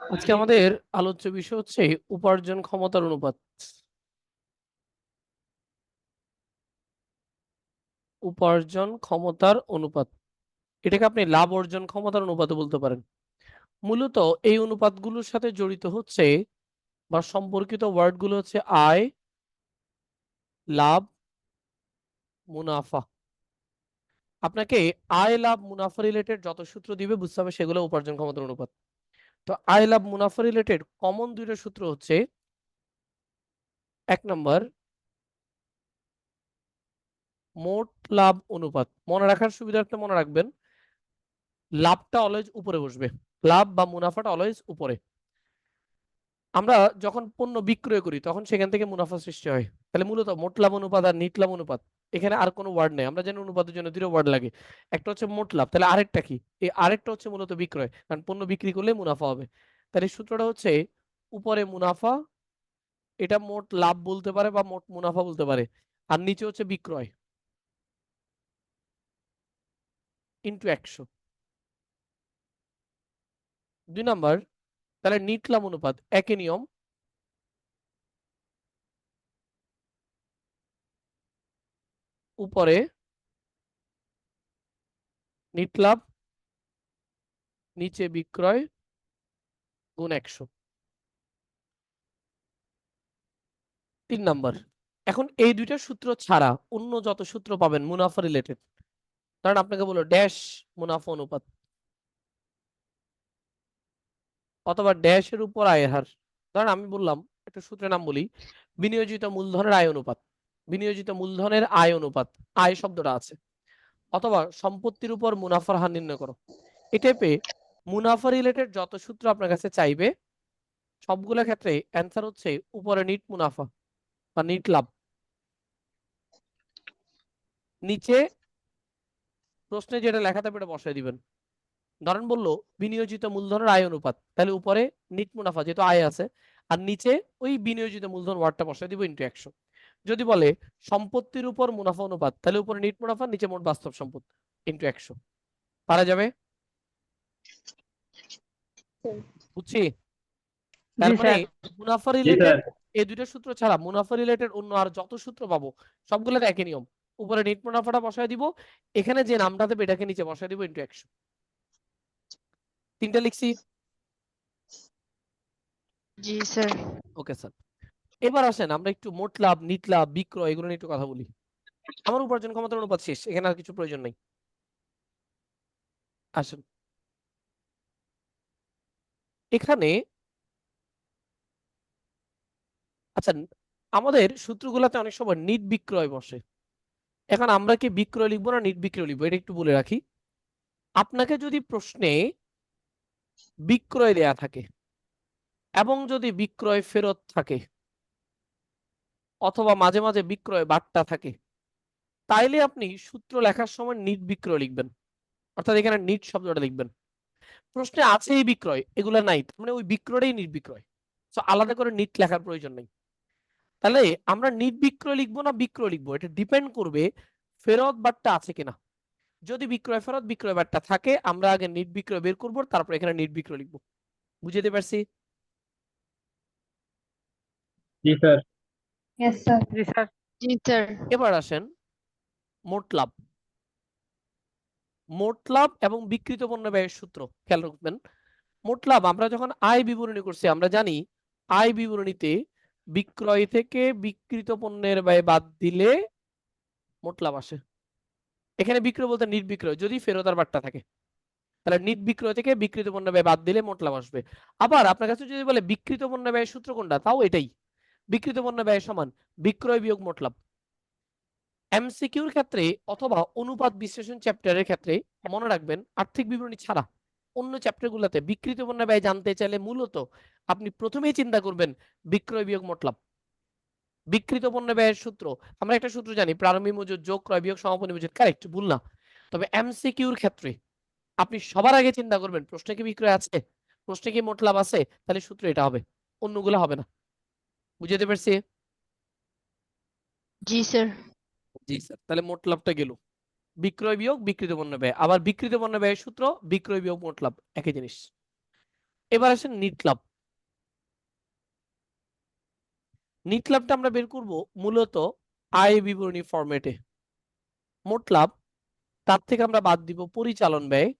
আজকে আমাদের আলোচ্য বিষয় হচ্ছে উপার্জন ক্ষমতার অনুপাত। উপার্জন ক্ষমতার অনুপাত। এটাকে আপনি লাভ অর্জন ক্ষমতার অনুপাতও বলতে পারেন। মূলত এই অনুপাতগুলোর সাথে জড়িত হচ্ছে বা সম্পর্কিত ওয়ার্ডগুলো হচ্ছে আয়, লাভ, মুনাফা। আপনাকে আয়, লাভ, মুনাফা রিলেটেড যত সূত্র দিবে, বুঝতে হবে সেগুলো উপার্জন ক্ষমতার অনুপাত। তো আয় লাভ মুনাফা রিলেটেড কমন দুইটা সূত্র হচ্ছে এক নম্বর মোট লাভ অনুপাত। মনে রাখার সুবিধার্থে মনে রাখবেন, লাভটা অলওয়েজ উপরে বসবে। লাভ বা মুনাফাটা অলওয়েজ উপরে। আমরা যখন পণ্য বিক্রয় করি, তখন সেখান থেকে মুনাফা সৃষ্টি হয়। তাহলে মূলত মোট লাভ অনুপাত আর নিট লাভ অনুপাত। এখানে আর কোনো ওয়ার্ড নেই। আমরা জানি অনুপাতের জন্য দুটো ওয়ার্ড লাগে। একটা হচ্ছে মোট লাভ, তাহলে আরেকটা কি? এই আরেকটা হচ্ছে মূলত বিক্রয়, কারণ পণ্য বিক্রি করলে মুনাফা হবে। তাহলে সূত্রটা হচ্ছে, উপরে মুনাফা, এটা মোট লাভ বলতে পারে বা মোট মুনাফা বলতে পারে, আর নিচে হচ্ছে বিক্রয়। ইন্টু একশো। দুই নাম্বার, তাহলে নিট লাভ অনুপাত একই নিয়ম উপরে নিট লাভ নিচে বিক্রয়, গুণ একশো। তিন নাম্বার, এখন এই দুইটা সূত্র ছাড়া অন্য যত সূত্র পাবেন মুনাফা রিলেটেড কারণ আপনাকে বলো ড্যাশ মুনাফা অনুপাত, অথবা ড্যাশের উপর আয়ের হার, ধরেন আমি বললাম, একটা সূত্রের নাম বলি, বিনিয়োজিত মূলধনের আয় অনুপাত। বিনিয়োজিত মূলধনের আয় অনুপাত, আয় শব্দটা আছে। অথবা সম্পত্তির উপর মুনাফার হার নির্ণয় করো। এই টাইপে মুনাফা রিলেটেড যত সূত্র আপনার কাছে চাইবে, সবগুলো ক্ষেত্রে অ্যান্সার হচ্ছে উপরে নিট মুনাফা বা নিট লাভ। নিচে প্রশ্নে যেটা লেখা থাকবে এটা বসায় দিবেন। ধরেন বলল, বিনিয়োজিত মূলধনের আয় অনুপাত, তাহলে উপরে নিট মুনাফা যেহেতু আয় আছে, আর নিচে ওই বিনিয়োজিত মূলধন ওয়ার্ডটা বসায় দিব ইন্টু একশো যদি বলে সম্পত্তির উপর মুনাফা অনুপাত তাহলে উপরে নিট মুনাফা নিচে মোট বাস্তব সম্পদ ইন্টু একশো। পারা যাবে? বুঝছি? মানে মুনাফা রিলেটেড এই দুইটা সূত্র ছাড়া মুনাফা রিলেটেড অন্য আর যত সূত্র পাবো সবগুলোর একই নিয়ম। উপরে নিট মুনাফাটা বসায় দিব এখানে যে নামটা দেবে এটাকে নিচে বসায় দিব ইন্টু একশো। তিনটা লিখছি? জি স্যার। ওকে স্যার এবার আসেন, আমরা একটু মোট লাভ, নিট লাভ, বিক্রয় এগুলো নিয়ে একটু কথা বলি। আমার উপার্জন ক্ষমতার অনুপাত শেষ, এখানে আর কিছু প্রয়োজন নেই। আসেন। এখানে আচ্ছা আমাদের সূত্রগুলোতে অনেক সময় নিট বিক্রয় বসে। এখন আমরা কি বিক্রয় লিখব না নিট বিক্রয় লিখব? এটা একটু বলে রাখি। আপনাকে যদি প্রশ্নে বিক্রয় দেয়া থাকে এবং যদি বিক্রয় ফেরত থাকে অথবা মাঝে মাঝে বিক্রয় বার্তা থাকে। তাইলে আপনি সূত্র লেখার সময় নিট বিক্রয় লিখবেন। অর্থাৎ এখানে নিট শব্দটা লিখবেন। প্রশ্নে আছে এই বিক্রয়, এগুলো নাই মানে ওই বিক্রয়টাই নিট বিক্রয়। তো আলাদা করে নিট লেখার প্রয়োজন নেই। তাহলে আমরা নিট বিক্রয় লিখব না বিক্রয় লিখব, এটা ডিপেন্ড করবে ফেরত বার্তা আছে কিনা। যদি বিক্রয় ফেরত, বিক্রয় বার্তা থাকে, আমরা আগে নিট বিক্রয় বের করব, তারপর এখানে নিট বিক্রয় লিখব। বুঝতে পারছি? জি, স্যার। Yes, sir. জি স্যার এবার আসেন মোট লাভ মোট লাভ এবং বিকৃত পণ্য ব্যয়ের সূত্র। খেয়াল রাখবেন মোট লাভ আমরা যখন আয় বিবরণী করছি আমরা জানি আয় বিবরণীতে বিক্রয় থেকে বিকৃত পণ্যের ব্যয় বাদ দিলে মোট লাভ আসে। এখানে বিক্রয় বলতে নির্বিক্রয় যদি ফেরতার বার্তা থাকে। তাহলে নিট বিক্রয় থেকে বিকৃত পণ্য ব্যয় বাদ দিলে মোট লাভ আসবে। আবার আপনার কাছে যদি বলে বিকৃত পণ্য ব্যয়ের সূত্র কোনটা তাও এটাই। বিকৃত পণ্য ব্যয় সমান, বিক্রয় বিয়োগ মোট লাভ এমসিকিউর ক্ষেত্রে অথবা অনুপাত বিশ্লেষণ চ্যাপ্টারের ক্ষেত্রে মনে রাখবেন, আর্থিক বিবরণী ছাড়া অন্য চ্যাপ্টারগুলোতে বিকৃত পণ্য ব্যয় জানতে চাইলে মূলত আপনি প্রথমেই চিন্তা করবেন, বিক্রয় বিয়োগ মোট লাভ বিকৃত পণ্য ব্যয়ের সূত্র, আমরা একটা সূত্র জানি, প্রারম্ভিক মজুদ যোগ, ক্রয় বিয়োগ, সমাপনী মজুদ কারেক্ট ভুল না। তবে এমসিকিউর ক্ষেত্রে আপনি সবার আগে চিন্তা করবেন, প্রশ্নে কি বিক্রয় আছে? প্রশ্নে কি মোট লাভ আছে? তাহলে সূত্র এটা হবে, অন্যগুলো হবে না। বুঝতে পারছি? জি স্যার জি স্যার তাহলে মোট লাভটা গেল। বিক্রয় বিয়োগ বিক্রিত পণ্য ব্যয়। আবার বিক্রিত পণ্য ব্যয়ের সূত্র বিক্রয় বিয়োগ মোট লাভ। একই জিনিস। এবার আসেন নিট লাভ। নিট লাভটা আমরা বের করব মূলত আয় বিবরণী ফরম্যাটে মোট লাভ তার থেকে আমরা বাদ দিব পরিচালন ব্যয়।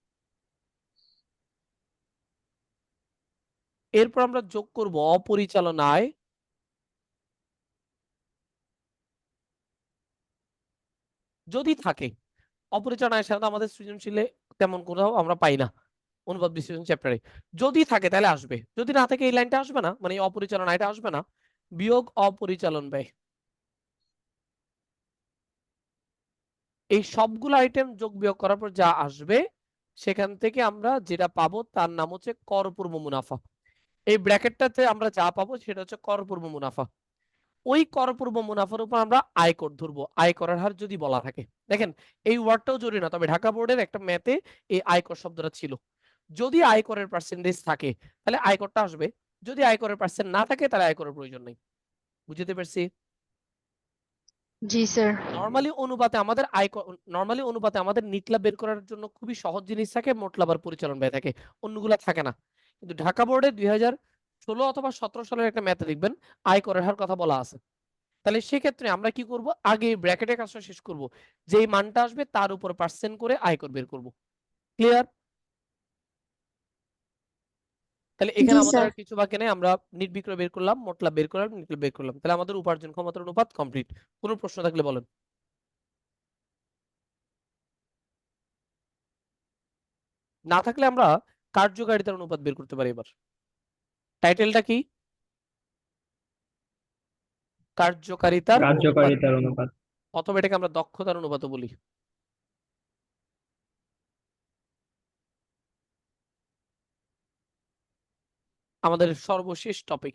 এরপর আমরা যোগ করব অপরিচালন আয়। যদি থাকে অপরিচালন আয় সাধারণত আমাদের সৃজনশীলে তেমন কোথাও আমরা পাই না অনুপাত বিশ্লেষণ চ্যাপ্টারে যদি থাকে তাহলে আসবে, যদি না থাকে এই লাইনটা আসবে না মানে অপরিচালন আয়টা আসবে না, বিয়োগ অপরিচালন ব্যয়। এই সবগুলো আইটেম যোগ বিয়োগ করার পর যা আসবে, সেখান থেকে আমরা যেটা পাবো তার নাম হচ্ছে করপূর্ব মুনাফা। এই ব্র্যাকেটটাতে আমরা যা পাবো সেটা হচ্ছে করপূর্ব মুনাফা। ওই কর পূর্ব মুনাফার উপর আমরা আয়কর ধরবো। আয় আয়করের হার যদি বলা থাকে। দেখেন এই ওয়ার্ডটাও জরুরি না তবে ঢাকা বোর্ডের একটা ম্যাথে এই আয়কর শব্দটা ছিল। যদি আয়করের পার্সেন্টেজ থাকে তাহলে আয়করটা আসবে। যদি আয়করের পার্সেন্ট না থাকে তাহলে আয়করের প্রয়োজন নেই। বুঝতে পারছি? জি স্যার নরমালি অনুপাতে আমাদের আয় নরমালি অনুপাতে আমাদের নিট লাভ বের করার জন্য খুবই সহজ জিনিস থাকে মোট লাভ আর পরিচালন ব্যয় থাকে। অন্যগুলা থাকে না। কিন্তু ঢাকা বোর্ডে দুই হাজার ষোলো অথবা সতেরো সালের একটা ম্যাথে দেখবেন আয় করের হার কথা বলা আছে। তাহলে সেক্ষেত্রে আমরা কি করব? আগে ব্র্যাকেটের কাজটা শেষ করব। যেই মানটা আসবে তার উপর পার্সেন্ট করে আয়কর বের করব। ক্লিয়ার? তাহলে এখানে আমাদের কিছু বাকি নেই আমরা নিট বিক্রয় বের করলাম মোটলা বের করলাম নিট বের করলাম। তাহলে আমাদের উপার্জন ক্ষমতার অনুপাত কমপ্লিট। কোনো প্রশ্ন থাকলে বলেন। না থাকলে আমরা কার্যকারিতার অনুপাত বের করতে পারি এবার। টাইটেলটা কি? কার্যকারিতার কার্যকারিতার অনুপাত। অথবা এটাকে আমরা দক্ষতার অনুপাতও বলি। আমাদের সর্বশেষ টপিক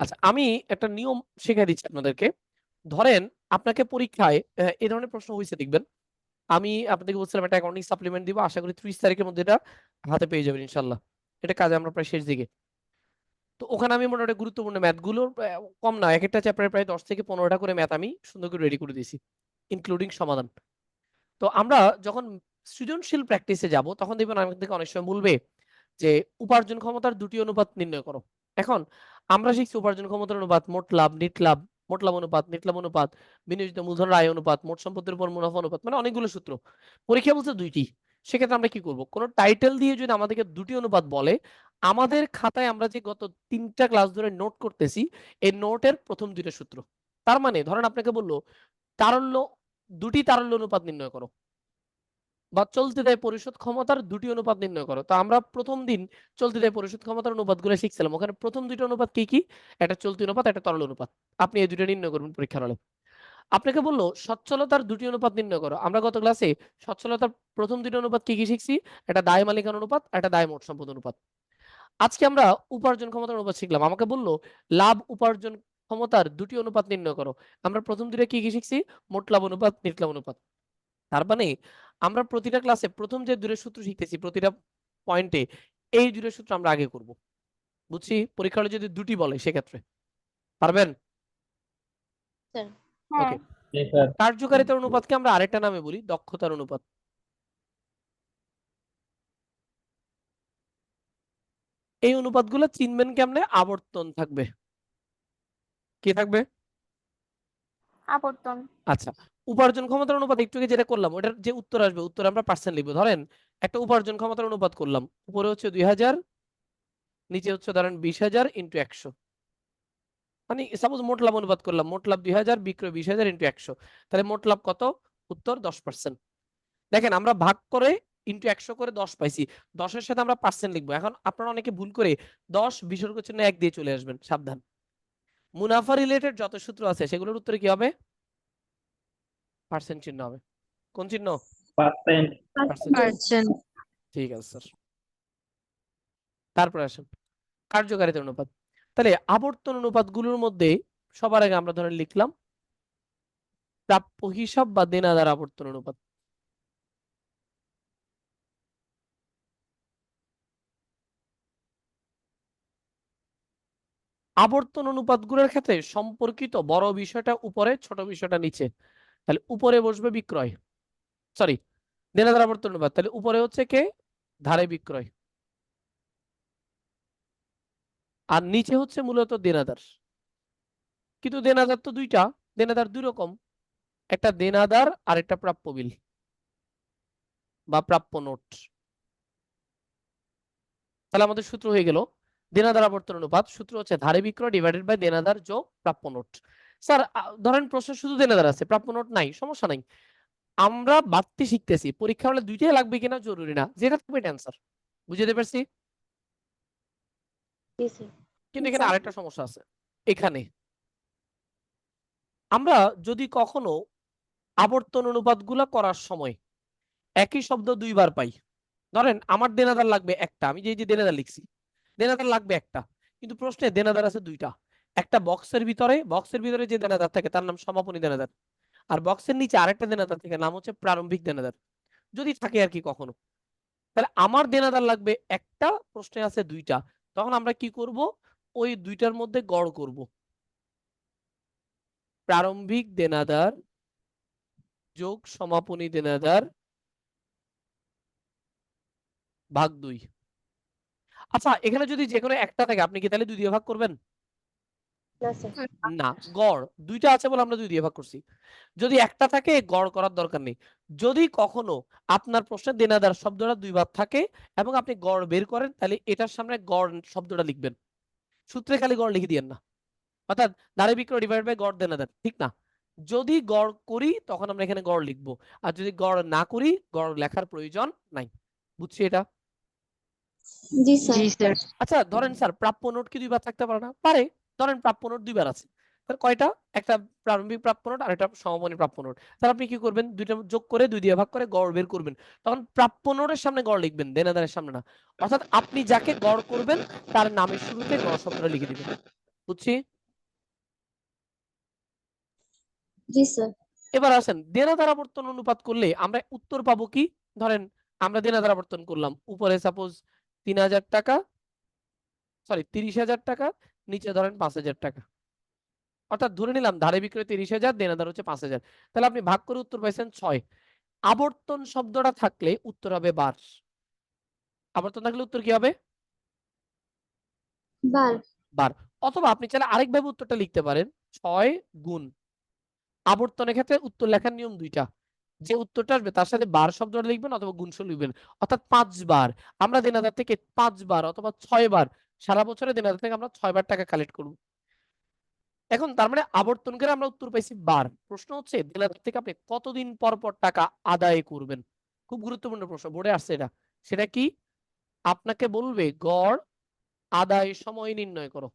আচ্ছা আমি একটা নিয়ম শেখাই দিচ্ছি আপনাদেরকে। ধরেন আপনাকে পরীক্ষায় এই ধরনের প্রশ্ন হয়েছে দেখবেন? আমি আপনাদেরকে বলছিলাম একটা অ্যাকাউন্টিং সাপ্লিমেন্ট দিব, আশা করি ত্রিশ তারিখের মধ্যে এটা হাতে পেয়ে যাবেন ইনশাল্লাহ। এটা কাজে আমরা প্রায় শেষ দিকে। তো ওখানে আমি মোটামুটি গুরুত্বপূর্ণ ম্যাথগুলো কম না, এক একটা চ্যাপ্টারে প্রায় দশ থেকে পনেরোটা করে ম্যাথ আমি সুন্দর করে রেডি করে দিয়েছি ইনক্লুডিং সমাধান। তো আমরা যখন সৃজনশীল প্র্যাকটিসে যাব, তখন দেখবেন আমাদেরকে অনেক সময় বলবে যে, উপার্জন ক্ষমতার দুটি অনুপাত নির্ণয় করো। এখন আমরা শিখছি উপার্জন ক্ষমতার অনুপাত মোট লাভ নিট লাভ। মোট লাভ অনুপাত নিটলাভ অনুপাত, বিনিয়োজিত মূলধন রায় অনুপাত, মোট সম্পত্তির উপর মুনাফা অনুপাত মানে অনেকগুলো সূত্র। পরীক্ষা বলছে দুইটি। সেক্ষেত্রে আমরা কি করব? কোন টাইটেল দিয়ে যদি আমাদেরকে দুটি অনুপাত বলে, আমাদের খাতায় আমরা যে গত তিনটা ক্লাস ধরে নোট করতেছি, এই নোটের প্রথম দুইটা সূত্র। তার মানে ধরেন আপনাকে বলল, তারল্য, দুটি তারল্য অনুপাত নির্ণয় করো। বা চলতি দেয় পরিশোধ ক্ষমতার দুটি অনুপাত নির্ণয় করো। তো আমরা প্রথম দিন চলতি দেয় পরিশোধ ক্ষমতার অনুপাতগুলো শিখছিলাম। ওখানে প্রথম দুটো অনুপাত কি কি? একটা চলতি অনুপাত, একটা তরল অনুপাত। আপনি এই দুটো নির্ণয় করবেন পরীক্ষার হলে। আপনাকে বলল, সচ্ছলতার দুটি অনুপাত নির্ণয় করো। আমরা গত ক্লাসে সচ্ছলতার প্রথম দুটো অনুপাত কি কি শিখছি? একটা দায় মালিকানা অনুপাত, একটা দায় মোট সম্পদ অনুপাত। আজকে আমরা উপার্জন ক্ষমতার অনুপাত শিখলাম। আমাকে বলল, লাভ উপার্জন ক্ষমতার দুটি অনুপাত নির্ণয় করো। আমরা প্রথম দুটো কি কি শিখছি? মোট লাভ অনুপাত, নিট লাভ অনুপাত। তার মানে আমরা প্রতিটা ক্লাসে প্রথম যে দূরের সূত্র শিখতেছি প্রতিটা পয়েন্টে এই দূরের সূত্র আমরা আগে করব। বুঝছি? পরীক্ষা হলে যদি দুটি বলে সেক্ষেত্রে। পারবেন? ওকে কার্যকারিতার অনুপাতকে আমরা আরেকটা নামে বলি দক্ষতার অনুপাত। এই অনুপাতগুলো চিনবেন কেমনে? আবর্তন থাকবে। কি থাকবে? আবর্তন। আচ্ছা। উপার্জন ক্ষমতার অনুপাত, একটু যেটা করলাম, ওটার যে উত্তর আসবে, উত্তর আমরা পার্সেন্ট লিখব। ধরেন একটা উপার্জন ক্ষমতার অনুপাত করলাম, উপরে হচ্ছে দুই হাজার, নিচে হচ্ছে ধরেন বিশ হাজার ইন্টু একশো। মানে সাপোজ মোট লাভ অনুপাত করলাম, মোট লাভ দুই হাজার, বিক্রয় বিশ হাজার ইন্টু একশো। তাহলে মোট লাভ কত? উত্তর দশ পার্সেন্ট দেখেন, আমরা ভাগ করে ইন্টু একশো করে দশ পাইছি, দশের সাথে আমরা পার্সেন্ট লিখব। এখন আপনারা অনেকে ভুল করে দশ বিসর্গ চিহ্ন এক দিয়ে চলে আসবেন, সাবধান। মুনাফা রিলেটেড যত সূত্র আছে, সেগুলোর উত্তরে কি হবে? পার্সেন্ট চিহ্ন হবে। কোন চিহ্ন? পার্সেন্ট। Percent percent. ঠিক আছে স্যার। তারপরে আসেন। কার্যকারিতার অনুপাত। তাহলে আবর্তন অনুপাতগুলোর মধ্যে সবার আগে আমরা ধরে লিখলাম প্রাপ্য হিসাব বা দেনাদার আবর্তন অনুপাত। আবর্তন অনুপাতগুলোর ক্ষেত্রে সম্পর্কিত বড় বিষয়টা উপরে ছোট বিষয়টা নিচে। তাহলে উপরে বসবে বিক্রয়। সরি দেনাদার আবর্তন অনুপাত। তাহলে উপরে হচ্ছে কে? ধারে বিক্রয়। আর নিচে হচ্ছে মূলত দেনাদার। কিন্তু দেনাদার তো দুইটা, দেনাদার দুই রকম। একটা দেনাদার আর একটা প্রাপ্য বিল বা প্রাপ্য নোট। তাহলে আমাদের সূত্র হয়ে গেল, দেনাদার আবর্তন অনুপাত সূত্র হচ্ছে ধারে বিক্রয় ডিভাইডেড বাই দেনাদার যোগ প্রাপ্য নোট। স্যার ধরেন প্রশ্ন শুধু দেনাদার আছে প্রাপ্য নোট নাই সমস্যা নাই। আমরা বাড়তি শিখতেছি পরীক্ষা হলে দুইটাই লাগবে কিনা জরুরি না যেটা থাকবে এটা অ্যান্সার বুঝতে পারছি? কিন্তু এখানে আরেকটা সমস্যা আছে এখানে। আমরা যদি কখনো আবর্তন অনুপাতগুলা করার সময় একই শব্দ দুইবার পাই ধরেন আমার দেনাদার লাগবে একটা আমি যে যে দেনাদার লিখছি দেনাদার লাগবে একটা কিন্তু প্রশ্নে দেনাদার আছে দুইটা একটা বক্সের ভিতরে বক্সের ভিতরে যে দেনাদার থাকে তার নাম সমাপনী দেনাদার। আর বক্সের নিচে আরেকটা দেনাদার থাকে, নাম হচ্ছে প্রারম্ভিক দেনাদার। যদি থাকে আর কি কখনো। তাহলে আমার দেনাদার লাগবে একটা, প্রশ্নে আছে দুইটা। তখন আমরা কি করব? ওই দুইটার মধ্যে গড় করব। প্রারম্ভিক দেনাদার যোগ সমাপনী দেনাদার ভাগ দুই। আচ্ছা এখানে যদি যে কোনো একটা থাকে, আপনি কি তাহলে দুই দিয়ে ভাগ করবেন? না গড় দুইটা আছে বলে আমরা দুই দিয়ে ভাগ করছি। যদি একটা থাকে গড় করার দরকার নেই। যদি কখনো আপনার প্রশ্নে দেনাদার শব্দটা দুই ভাগ থাকে এবং আপনি গড় বের করেন তাহলে এটার সামনে গড় শব্দটা লিখবেন। সূত্রে খালি গড় লিখে দিয়েন না। অর্থাৎ দাঁড়ে বিক্রয় ডিভাইড বাই গড় দেনাদার ঠিক না? যদি গড় করি তখন আমরা এখানে গড় লিখব। আর যদি গড় না করি গড় লেখার প্রয়োজন নাই। বুঝছি এটা? জি স্যার। জি স্যার। আচ্ছা ধরেন স্যার প্রাপ্য নোট কি দুইবার থাকতে পারে না? পারে। ধরেন প্রাপ্য নোট দুইবার আছে। তাহলে কয়টা? একটা প্রারম্ভিক প্রাপ্য নোট আর একটা সমমানী প্রাপ্য নোট। তাহলে আপনি কি করবেন? দুইটা যোগ করে দুই দিয়ে ভাগ করে গড় বের করবেন। তখন প্রাপ্য নোটের সামনে গড় লিখবেন দেনাদারের সামনে না। অর্থাৎ আপনি যাকে গড় করবেন তার নামের শুরুতে গড় শব্দটা লিখে দিবেন। বুঝছি? জি স্যার। এবার আসেন দেনাদার আবর্তন অনুপাত করলে আমরা উত্তর পাবো কি? ধরেন আমরা দেনাদার আবর্তন করলাম। উপরে সাপোজ তিন হাজার টাকা সরি তিরিশ হাজার টাকা নিচে ধরেন পাঁচ হাজার টাকা। অর্থাৎ ধরে নিলাম ধারে বিক্রয় তিরিশ হাজার দেনাদার হচ্ছে পাঁচ হাজার। তাহলে আপনি ভাগ করে উত্তর পাইছেন ছয়। আবর্তন শব্দটা থাকলে উত্তর হবে বার। আবর্তন থাকলে উত্তর কি হবে? বার। অথবা আপনি চাইলে আরেকভাবে উত্তরটা লিখতে পারেন ছয় গুণ। আবর্তনের ক্ষেত্রে উত্তর লেখার নিয়ম দুইটা। যে উত্তরটা আসবে তার সাথে বার শব্দটা লিখবেন অথবা গুণশ লিখবেন। অর্থাৎ পাঁচবার। আমরা দেনাদার থেকে পাঁচবার অথবা ছয় বার সারা বছরে দেনাদার থেকে আমরা ছয় বার টাকা কালেক্ট করব। এখন তার মানে আবর্তন করে আমরা উত্তর পাইছি বার। প্রশ্ন হচ্ছে দেনাদার থেকে আপনি কতদিন পর পর টাকা আদায় করবেন? খুব গুরুত্বপূর্ণ প্রশ্ন, বোর্ডে আসছে এটা। সেটা কি? আপনাকে বলবে, গড় আদায় সময় নির্ণয় করো।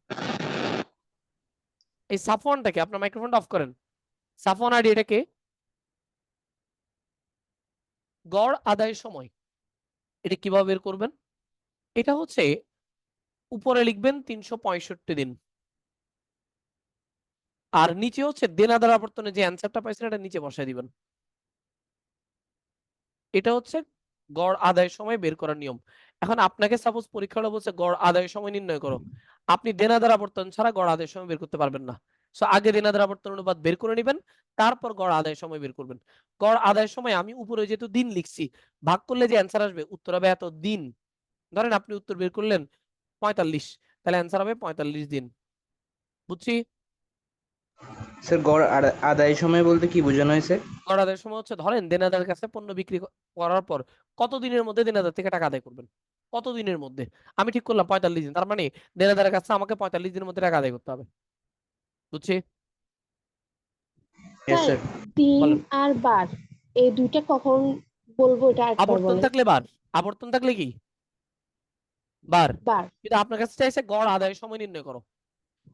এই সাফওয়ানটাকে, আপনার মাইক্রোফোনটা অফ করেন। সাফওয়ান আইডি এটাকে, গড় আদায় সময়। এটা কীভাবে বের করবেন? এটা হচ্ছে উপরে লিখবেন তিনশো পঁয়ষট্টি দিন। আর নিচে হচ্ছে দেনাদার আবর্তনে যে অ্যান্সারটা পাইছেন, এটা নিচে বসায় দিবেন। এটা হচ্ছে গড় আদায় সময় বের করার নিয়ম। এখন আপনাকে সাপোজ পরীক্ষা বলছে গড় আদায় সময় নির্ণয় করো। আপনি দেনাদার আবর্তন ছাড়া গড় আদায় সময় বের করতে পারবেন না। সো আগে দেনাদার আবর্তন অনুপাত বের করে নেবেন, তারপর গড় আদায় সময় বের করবেন। গড় আদায় সময় আমি উপরে যেহেতু দিন লিখছি, ভাগ করলে যে অ্যান্সার আসবে, উত্তর হবে এত দিন ধরেন আপনি উত্তর বের করলেন পঁয়তাল্লিশ। তাহলে অ্যান্সার হবে পঁয়তাল্লিশ দিন। বুঝছি? স্যার গড় আদায় সময় বলতে কি বোঝানো হয়েছে? গড় আদায়ের সময় হচ্ছে ধরেন দেনাদারের কাছে পণ্য বিক্রি করার পর কত দিনের মধ্যে দেনাদার থেকে টাকা আদায় করবেন? কত দিনের মধ্যে? আমি ঠিক করলাম পঁয়তাল্লিশ দিন তার মানে দেনাদারের কাছে আমাকে পঁয়তাল্লিশ দিনের মধ্যে টাকা আদায় করতে হবে। বুঝছি? দিন আর বার এই দুইটা কখন বলব এটা আবর্তন থাকলে বার। আবর্তন থাকলে কি? বার। কিন্তু আপনার কাছে চাইছে গড় আদায়ের সময় নির্ণয় করো।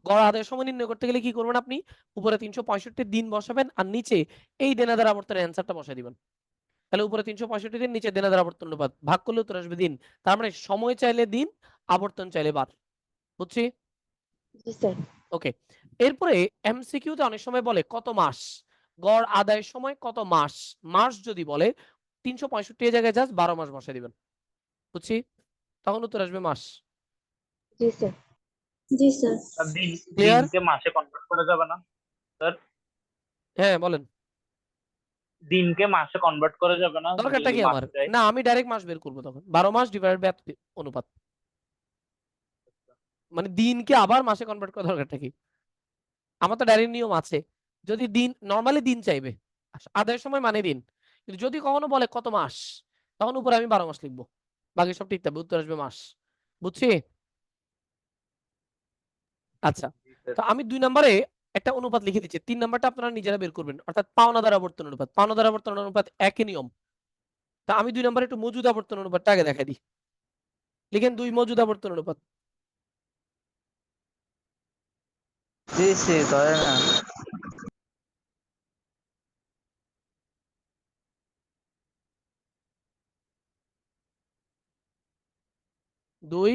গড় আদায়ের সময় নির্ণয় করতে গেলে কি করবেন আপনি? উপরে তিনশো পঁয়ষট্টি দিন বসাবেন আর নিচে এই দেনাদার আবর্তনের অ্যান্সারটা বসাই দিবেন। তাহলে উপরে তিনশো পঁয়ষট্টি দিন নিচে দেনাদার আবর্তন অনুপাত ভাগ করলে উত্তর আসবে দিন। তার মানে সময় চাইলে দিন আবর্তন চাইলে বার। বুঝছি? জি স্যার। ওকে। এরপরে এমসিকিউতে অনেক সময় বলে কত মাস? গড় আদায়ের সময় কত মাস? মাস যদি বলে তিনশো পঁয়ষট্টি এর জায়গায় জাস্ট বারো মাস বসাই দিবেন। বুঝছি? তখন উত্তর আসবে মাস। জি স্যার। জি স্যার। দিন দিনকে মাসে কনভার্ট করা যাবে না হ্যাঁ বলেন। দিনকে মাসে কনভার্ট করা যাবে না দরকারটা যদি কি আমার? না আমি ডাইরেক্ট মাস বের করব তখন। বারো মাস ডিভাইডেড বাই অনুপাত। মানে দিনকে আবার মাসে কনভার্ট করা দরকারটা কি? আমার তো ডাইরেক্ট নিয়ম আছে। যদি দিন নর্মালি দিন চাইবে। আস- আদায়ের সময় মানে দিন। কিন্তু যদি কখনো বলে কত মাস তখন উপরে আমি বারো মাস লিখব। বাকি সব ঠিক থাকবে উত্তর আসবে মাস। বুঝছি? আচ্ছা তো আমি দুই নম্বরে একটা অনুপাত লিখে দিচ্ছি। তিন নাম্বারটা আপনারা নিজেরা বের করবেন। অর্থাৎ পাওনা দ্বারা আবর্তন অনুপাত। পাওনা দ্বারা আবর্তন অনুপাত একই নিয়ম। তা আমি দুই নম্বরে একটু মজুদ আবর্তন অনুপাতটা আগে দেখাই দিই। লিখেন দুই মজুদ আবর্তন অনুপাত। জি জি ধরে না দুই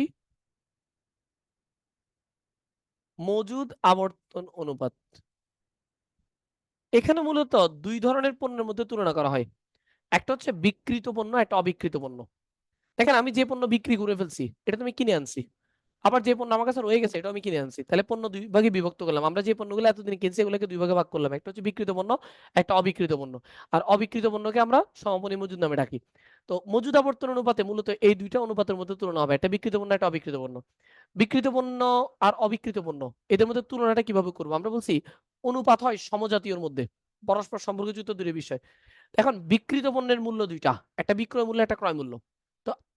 মজুদ আবর্তন অনুপাত। এখানে মূলত দুই ধরনের পণ্যের মধ্যে তুলনা করা হয়। একটা হচ্ছে বিকৃত পণ্য, একটা অবিকৃত পণ্য। দেখেন আমি যে পণ্য বিক্রি করে ফেলছি, এটা তুমি কিনে আনছি। আবার যে পণ্য আমার কাছে রয়ে গেছে এটা আমি কিনে আনছি। তাহলে পণ্য দুই ভাগে বিভক্ত করলাম। আমরা যে পণ্যগুলো এতদিন কিনছি, এগুলোকে দুই ভাগে ভাগ করলাম। একটা হচ্ছে বিকৃত পণ্য, একটা অবিকৃত পণ্য। আর অবিকৃত পণ্যকে আমরা সমাপনী মজুদ নামে ডাকি। তো মজুদ আবর্তন অনুপাতে মূলত এই দুইটা অনুপাতের মধ্যে তুলনা হবে। একটা বিকৃত পণ্য, একটা অবিকৃত পণ্য। বিকৃত পণ্য আর অবিকৃত পণ্য, এদের মধ্যে তুলনাটা কীভাবে করব? আমরা বলছি অনুপাত হয় সমজাতীয়র মধ্যে। পরস্পর সম্পর্কযুক্ত দুটি বিষয়। এখন বিকৃত পণ্যের মূল্য দুইটা। একটা বিক্রয় মূল্য, একটা ক্রয় মূল্য।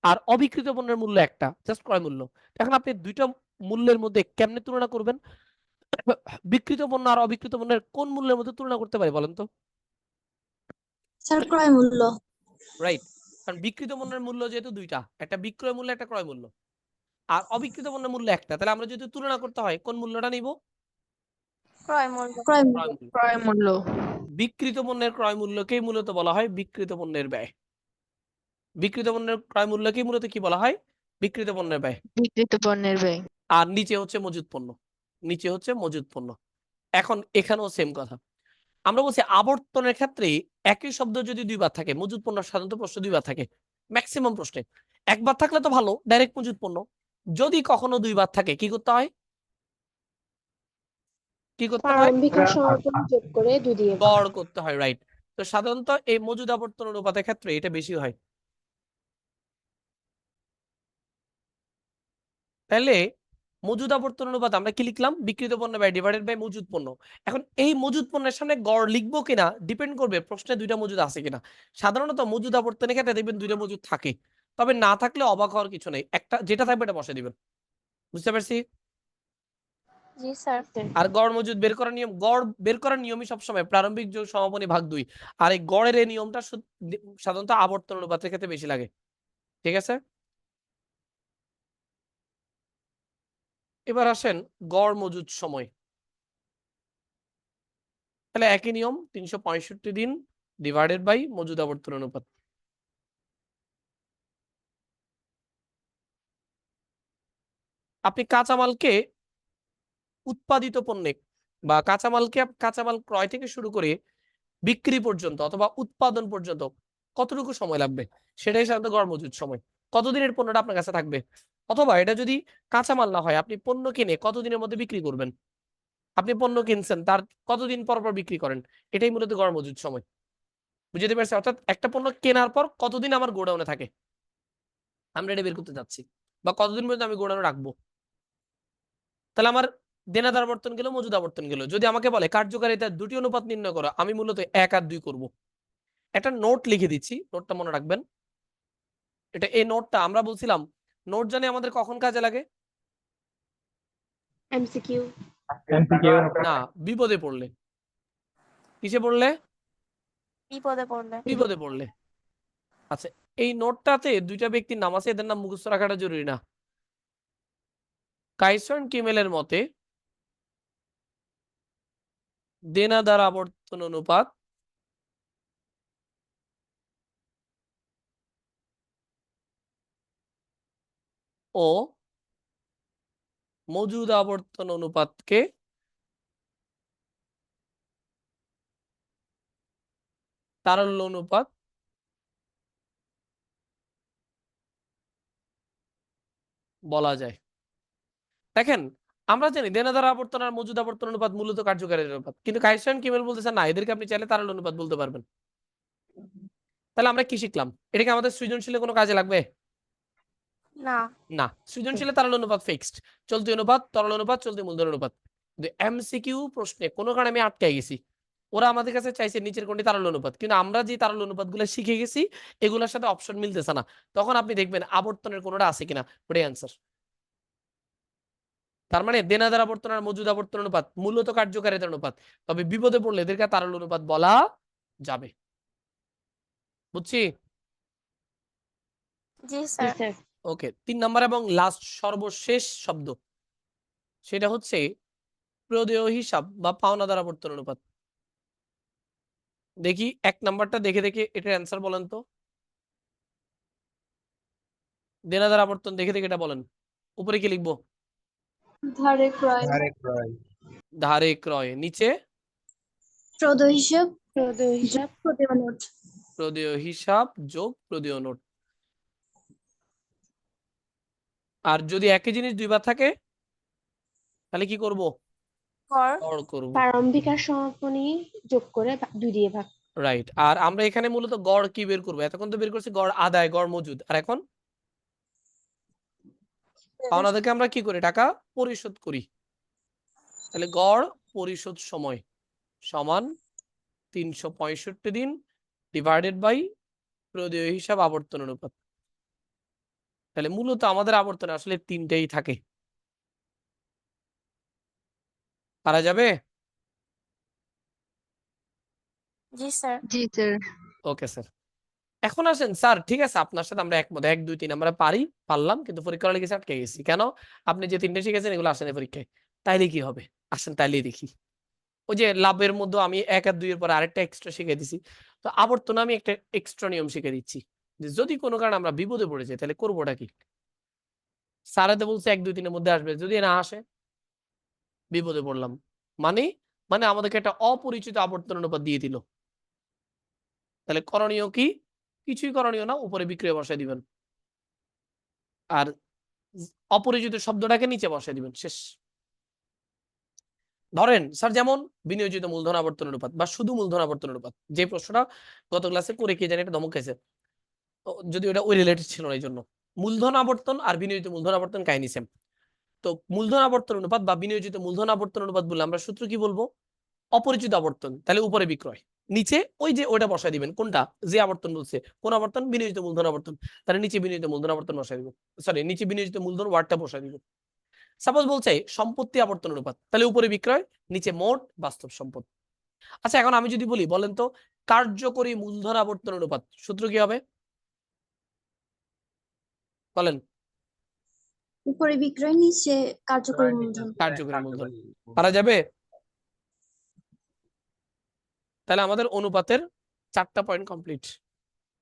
আর অবিকৃত পণ্যের মূল্য একটা জাস্ট ক্রয় মূল্য। এখন আপনি দুইটা মূল্যের মধ্যে কেমনে তুলনা করবেন? বিকৃত পণ্য আর অবিকৃত পণ্যের কোন মূল্যের মধ্যে তুলনা করতে পারি বলেন তো? স্যার ক্রয় মূল্য। রাইট কারণ বিকৃত পণ্যের মূল্য যেহেতু দুইটা একটা বিক্রয় মূল্য একটা ক্রয় মূল্য। আর অবিকৃত পণ্যের মূল্য একটা তাহলে আমরা যদি তুলনা করতে হয় কোন মূল্যটা নিব? ক্রয় মূল্য। ক্রয় মূল্য। বিকৃত পণ্যের ক্রয় মূল্যকেই মূলত বলা হয় বিকৃত পণ্যের ব্যয়। বিকৃত পণ্যের ক্রয় মূল্যকেই মূলত কি বলা হয়? বিকৃত পণ্যের ব্যয়। বিকৃত পণ্যের ব্যয়। আর নিচে হচ্ছে মজুদ পণ্য। নিচে হচ্ছে মজুদ পণ্য। এখন এখানেও সেম কথা। আমরা বলছি আবর্তনের ক্ষেত্রে একই শব্দ যদি দুইবার থাকে মজুদ পণ্য সাধারণত প্রশ্ন দুইবার থাকে। ম্যাক্সিমাম প্রশ্নে। একবার থাকলে তো ভালো ডাইরেক্ট মজুদ পণ্য। যদি কখনো দুইবার থাকে কি করতে হয়? কি করতে হয়? যোগ করে দুই দিয়ে গড় করতে হয় রাইট তো সাধারণত এই মজুদ আবর্তন অনুপাতের ক্ষেত্রে এটা বেশি হয়। তাহলে মজুদ আবর্তন অনুপাত আমরা কি লিখলাম? বিক্রিত পণ্য বাই ডিভাইডেড বাই মজুদ পণ্য। এখন এই মজুদ পণ্যের সামনে গড় লিখব কিনা ডিপেন্ড করবে প্রশ্নে দুইটা মজুদ আছে কিনা। সাধারণত মজুদ আবর্তনের ক্ষেত্রে দেখবেন দুইটা মজুদ থাকে। তবে না থাকলে অবাক হওয়ার কিছু নেই। একটা যেটা থাকবে এটা বসে দিবেন। বুঝতে পারছি? আর গড় মজুদ বের করার নিয়ম গড় বের করার নিয়মই সবসময় প্রারম্ভিক যোগ সমাপনী ভাগ দুই। আর এই গড়ের এই নিয়মটা সাধারণত আবর্তন অনুপাতের ক্ষেত্রে বেশি লাগে। ঠিক আছে? এবার আসেন গড় মজুদ সময়। তাহলে একই নিয়ম, তিনশো পঁয়ষট্টি দিন ডিভাইডেড বাই মজুদ আবর্তন অনুপাত। আপনি কাঁচামালকে উৎপাদিত পণ্যে বা কাঁচামালকে কাঁচামাল ক্রয় থেকে শুরু করে বিক্রি পর্যন্ত অথবা উৎপাদন পর্যন্ত কতটুকু সময় লাগবে? সেটাই সাধারণত গড় মজুদ সময়। কতদিনের পণ্যটা আপনার কাছে থাকবে? অথবা এটা যদি কাঁচামাল না হয়, আপনি পণ্য কিনে কতদিনের মধ্যে বিক্রি করবেন? আপনি পণ্য কিনছেন, তার কতদিন পর পর বিক্রি করেন? এটাই মূলত গড় মজুদ সময়। বুঝতে পারছি অর্থাৎ একটা পণ্য কেনার পর কতদিন আমার গোডাউনে থাকে? আমরা এটা বের করতে যাচ্ছি। বা কতদিন পর্যন্ত আমি গোডাউনে রাখব? তাহলে আমার দেনাদার আবর্তন গেল মজুদ আবর্তন গেল। যদি আমাকে বলে, কার্যকারিতার দুটি অনুপাত নির্ণয় করো, আমি মূলত এক আর দুই করব। একটা নোট লিখে দিচ্ছি, নোটটা মনে রাখবেন। এটা এই নোটটা আমরা বলছিলাম নোট জানে আমাদের কখন কাজে লাগে? এমসিকিউ না বিপদে পড়লে। কিসে পড়লে? বিপদে পড়লে। বিপদে পড়লে। আচ্ছা এই নোটটাতে দুইটা ব্যক্তির নাম আছে এদের নাম মুখস্থ রাখাটা জরুরি না। কাইসন কিমেলের মতে দেনাদার আবর্তন অনুপাত ও মজুদ আবর্তন অনুপাতকে তারল্য অনুপাত বলা যায়। দেখেন, আমরা জানি দেনাদার আবর্তন আর মজুদ আবর্তন অনুপাত মূলত কার্যকারী অনুপাত। কিন্তু কাইসান কিমেল বলতেছে? না, এদেরকে আপনি চাইলে তারল্য অনুপাত বলতে পারবেন। তাহলে আমরা কি শিখলাম? এটা কি আমাদের সৃজনশীলে কোনো কাজে লাগবে? না। না সৃজনশীলে তারল অনুপাত ফিক্সড চলতি অনুপাত তরল অনুপাত চলতি মূলধন অনুপাত। কিন্তু এমসিকিউ প্রশ্নে কোনো কারণে আমি আটকে গেছি। ওরা আমাদের কাছে চাইছে নিচের কোনটি তারল অনুপাত। কিন্তু আমরা যে তারল অনুপাতগুলো শিখে গেছি এগুলোর সাথে অপশন মিলতেছে না। তখন আপনি দেখবেন আবর্তনের কোনোটা আছে কিনা? ওটাই অ্যান্সার তার মানে দেনাদার আবর্তন আর মজুদ আবর্তন অনুপাত মূলত কার্যকারিতার অনুপাত। তবে বিপদে পড়লে এদেরকে তারল অনুপাত বলা যাবে। বুঝছি? জি স্যার। ওকে তিন নম্বর এবং লাস্ট সর্বশেষ শব্দ। সেটা হচ্ছে প্রদেয় হিসাব বা পাওনাদার আবর্তন অনুপাত। দেখি এক নাম্বারটা দেখে দেখে এটার অ্যান্সার বলেন তো। দেনাদার আবর্তন দেখে দেখে এটা বলেন। উপরে কি লিখব? ধারে ক্রয়। ধারে ক্রয়। ধারে ক্রয় নিচে? প্রদয় হিসাব প্রদেয় হিসাব প্রদেয় নোট। প্রদেয় হিসাব যোগ প্রদেয় নোট। আর যদি একই জিনিস দুইবার থাকে তাহলে কি করব? কর করব। প্রারম্ভিক সমাপনী যোগ করে দুই দিয়ে ভাগ। রাইট আর আমরা এখানে মূলত গড় কি বের করব? এতক্ষণ তো বের করছি গড় আদায় গড় মজুদ। আর এখন? পাওনাদারকে আমরা কি করি? টাকা পরিশোধ করি। তাহলে গড় পরিশোধ সময় সমান তিনশো পঁয়ষট্টি দিন ডিভাইডেড বাই প্রদেয় হিসাব আবর্তন অনুপাত। তাহলে মূলত আমাদের আবর্তনে আসলে তিনটেই থাকে। পারা যাবে? জি স্যার। জি স্যার। Okay sir. এখন আসেন স্যার ঠিক আছে আপনার সাথে আমরা একমত। এক দুই তিন আমরা পারি পারলাম কিন্তু পরীক্ষা হলে আটকে গেছি। কেন? আপনি যে তিনটে শিখেছেন এগুলো আসেন পরীক্ষায়। তাইলে কি হবে? আসেন তাইলেই দেখি। ওই যে লাভের মধ্যে আমি এক আর দুইয়ের পরে আরেকটা এক্সট্রা শিখে দিছি। তো আবর্তন আমি একটা এক্সট্রা নিয়ম শিখে দিচ্ছি। যে যদি কোনো কারণে আমরা বিপদে পড়ে যাই তাহলে করবোটা কি? স্যারেতে বলছে এক দুই তিনের মধ্যে আসবে যদি না আসে বিপদে পড়লাম। মানে মানে আমাদেরকে একটা অপরিচিত আবর্তন অনুপাত দিয়ে দিল। তাহলে করণীয় কি? কিছুই করণীয় না উপরে বিক্রয় বসায় দিবেন। আর অপরিচিত শব্দটাকে নিচে বসায় দিবেন শেষ। ধরেন স্যার যেমন বিনিয়োজিত মূলধন আবর্তন অনুপাত বা শুধু মূলধন আবর্তন অনুপাত যে প্রশ্নটা গত ক্লাসে করে কে জানি এটা ধমক খাইছে। ও, যদি ওটা ওই রিলেটেড ছিল না এই জন্য মূলধন আবর্তন আর বিনিয়োজিত মূলধন আবর্তন কাহিনী সেম তো মূলধন আবর্তন অনুপাত বা বিনিয়োজিত মূলধন আবর্তন অনুপাত বললে আমরা সূত্র কি বলব? অপরিচিত আবর্তন, তাহলে উপরে বিক্রয়। নিচে ওই যে ওটা বসায় দিবেন, কোনটা? যে আবর্তন বলছে, কোন আবর্তন? বিনিয়োজিত মূলধন আবর্তন। তাহলে নিচে বিনিয়োজিত মূলধন আবর্তন বসায় দিব। সরি নিচে বিনিয়োজিত মূলধন ওয়ার্ডটা বসায় দিব। সাপোজ বলছে সম্পত্তি আবর্তন অনুপাত, তাহলে উপরে বিক্রয়, নিচে মোট বাস্তব সম্পদ। আচ্ছা এখন আমি যদি বলি, বলেন তো, কার্যকরী মূলধন আবর্তন অনুপাত, সূত্র কি হবে? বলেন। উপরে বিক্রয় নিচে কার্যকরী মূলধন। কার্যকরী মূলধন। পারা যাবে? তাহলে আমাদের অনুপাতের চারটা পয়েন্ট কমপ্লিট